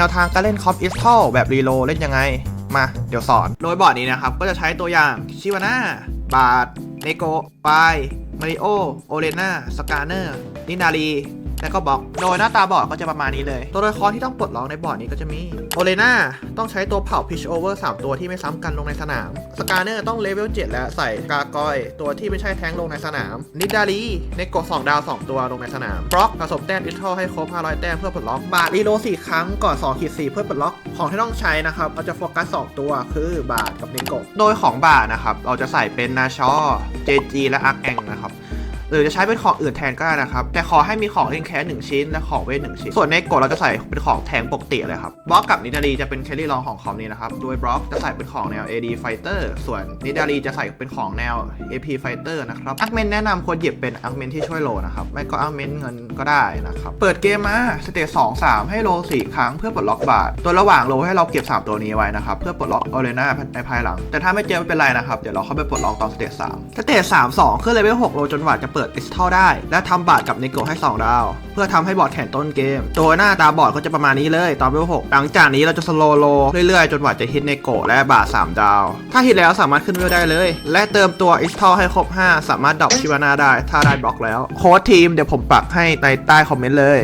นวทางการเล่นคอปอิสทอลแบบรีโลเล่นยังไง มาเดี๋ยวสอน โดยบอร์ดนี้นะครับ ก็จะใช้ตัวอย่างชิวาน่าบาดเนโกปมาริโอโอเลน่าสกาเนอร์นินารี และก็บล็อกโดยหน้าตาบอร์ดก็จะประมาณนี้เลย ตัวละครที่ต้องปลดล็อกในบอร์ดนี้ก็จะมีโอเลนาต้องใช้ตัวเผ่าพิชโอเวอร์3ตัวที่ไม่ซ้ำกันลงในสนาม สกาเนอร์ต้องเลเวล7และใส่กากอย ตัวที่ไม่ใช่แท้งลงในสนาม นิดาลีในกด2ดาว 2 ตัวลงในสนามบล็อกผสมแต้มอิททลให้ครบ500แต้มเพื่อปลดล็อกบาทรีโล4ครั้งก่อน2ขีด4เพื่อปลดล็อกของที่ต้องใช้นะครับเราจะโฟกัส 2 ตัวคือบาทกับนิโกโดยของบาทนะครับเราจะใส่เป็นนาชอ JG และอาร์คแองนะครับ หรือจะใช้เป็นของอื่นแทนก็ได้นะครับ แต่ขอให้มีของเล่นแค่หนึ่งชิ้น และของเวทหนึ่งชิ้น ส่วนในกดเราจะใส่เป็นของแทงปกติเลยครับบล็อกกับนิดารีจะเป็นแคลรี่รองของคอมนี้นะครับโดยบล็อกจะใส่เป็นของแนว AD Fighter ส่วนนิดารีจะใส่เป็นของแนว AP Fighter นะครับอักเมนแนะนำควรหยิบเป็นอักเมนที่ช่วยโลนะครับไม่ก็อักเมนเงินก็ได้นะครับเปิดเกมมาสเตจสองสามให้โลสี่ครั้งเพื่อปลดล็อกบาทตัวระหว่างโลให้เราเก็บสามตัวนี้ไว้นะครับเพื่อปลดล็อกออเรนาในภายหลัง แต่ถ้าไม่เจอไม่เป็นไรนะครับเดี๋ยวเราเข้าไปปลดล็อกตอนสเตจสามสเตจสามสองขึ้นเลเวลหกโลจนกว่าจะเปิดอิสทอลได้ และทำบาดกับเนโกะให้ 2 ดาว เพื่อทำให้บอร์ดแข่งต้นเกม ตัวหน้าตาบอร์ดก็จะประมาณนี้เลยตอนเลเวล6หลังจากนี้เราจะสโลโลเรื่อยๆ จนกว่าจะฮิตเนโกะและบาท3ดาว ถ้าฮิตแล้วสามารถขึ้นเวลได้เลย และเติมตัวอิสทอลให้ครบ 5 สามารถดรอปชิวานาได้ ถ้าได้บล็อกแล้ว โค้ดทีมเดี๋ยวผมปักให้ในใต้คอมเมนต์เลย